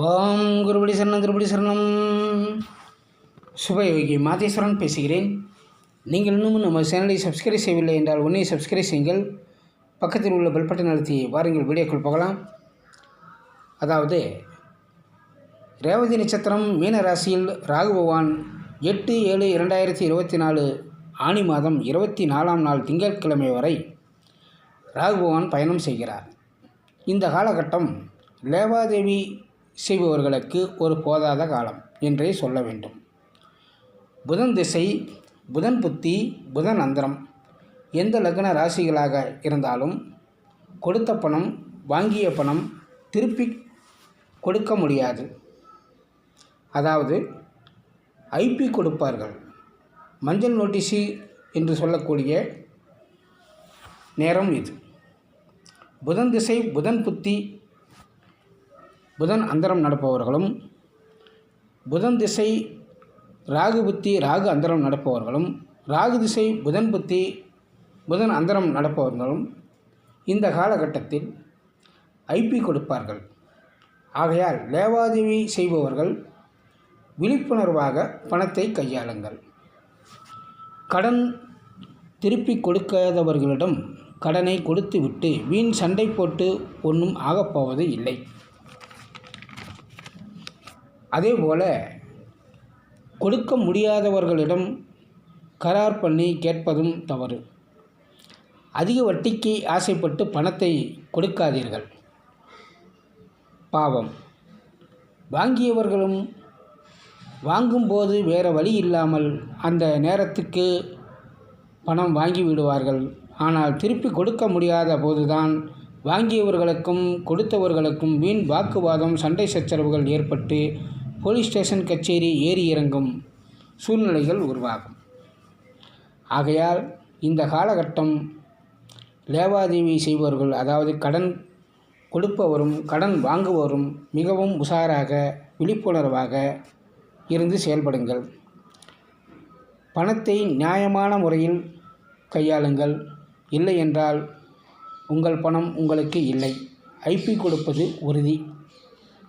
ஓம் குருபடி சரணம் திருப்படி சரணம். சுபயோகி மாதேஸ்வரன் பேசுகிறேன். நீங்கள் இன்னும் நம்ம சேனலை சப்ஸ்கிரைப் செய்யவில்லை என்றால் உன்னை சப்ஸ்கிரைப் செய்யுங்கள். பக்கத்தில் உள்ள பெல் பட்டன் அழுத்தி வாருங்கள் வீடியோக்குள் போகலாம். அதாவது ரேவதி நட்சத்திரம் மீன ராசியில் ராகு பகவான் எட்டு ஏழு இரண்டாயிரத்தி இருபத்தி நாலு ஆனி மாதம் இருபத்தி நாலாம் நாள் திங்கட்கிழமை வரை ராகு பகவான் பயணம் செய்கிறார். இந்த காலகட்டம் லேவாதேவி செய்பவர்களுக்கு ஒரு போதாத காலம் என்றே சொல்ல வேண்டும். புதன் திசை புதன் புத்தி புதன் அந்தரம் எந்த லக்ன ராசிகளாக இருந்தாலும் கொடுத்த பணம் வாங்கிய பணம் திருப்பி கொடுக்க முடியாது. அதாவது ஐபி கொடுப்பார்கள். மஞ்சள் நோட்டீஸு என்று சொல்லக்கூடிய நேரம் இது. புதன் திசை புதன் புத்தி புதன் அந்தரம் நடப்பவர்களும் புதன் திசை ராகு புத்தி ராகு அந்தரம் நடப்பவர்களும் ராகு திசை புதன் புத்தி புதன் அந்தரம் நடப்பவர்களும் இந்த காலகட்டத்தில் ஐபி கொடுப்பார்கள். ஆகையால் லேவாதேவி செய்பவர்கள் விழிப்புணர்வாக பணத்தை கையாளுங்கள். கடன் திருப்பி கொடுக்காதவர்களிடம் கடனை கொடுத்துவிட்டு வீண் சண்டை போட்டு ஒன்றும் ஆகப்போவது இல்லை. அதே போல் கொடுக்க முடியாதவர்களிடம் கரார் பண்ணி கேட்பதும் தவறு. அதிக வட்டிக்கு ஆசைப்பட்டு பணத்தை கொடுக்காதீர்கள். பாவம். வாங்கியவர்களும் வாங்கும்போது வேறு வழி இல்லாமல் அந்த நேரத்துக்கு பணம் வாங்கி விடுவார்கள். ஆனால் திருப்பி கொடுக்க முடியாத போதுதான் வாங்கியவர்களுக்கும் கொடுத்தவர்களுக்கும் வீண் வாக்குவாதம் சண்டை சச்சரவுகள் ஏற்பட்டு போலீஸ் ஸ்டேஷன் கச்சேரி ஏறி இறங்கும் சூழ்நிலைகள் உருவாகும். ஆகையால் இந்த காலகட்டம் லேவாதேவி செய்பவர்கள் அதாவது கடன் கொடுப்பவரும் கடன் வாங்குபவரும் மிகவும் உஷாராக விழிப்புணர்வாக இருந்து செயல்படுங்கள். பணத்தை நியாயமான முறையில் கையாளுங்கள். இல்லை என்றால் உங்கள் பணம் உங்களுக்கு இல்லை. ஐபி கொடுப்பது உறுதி.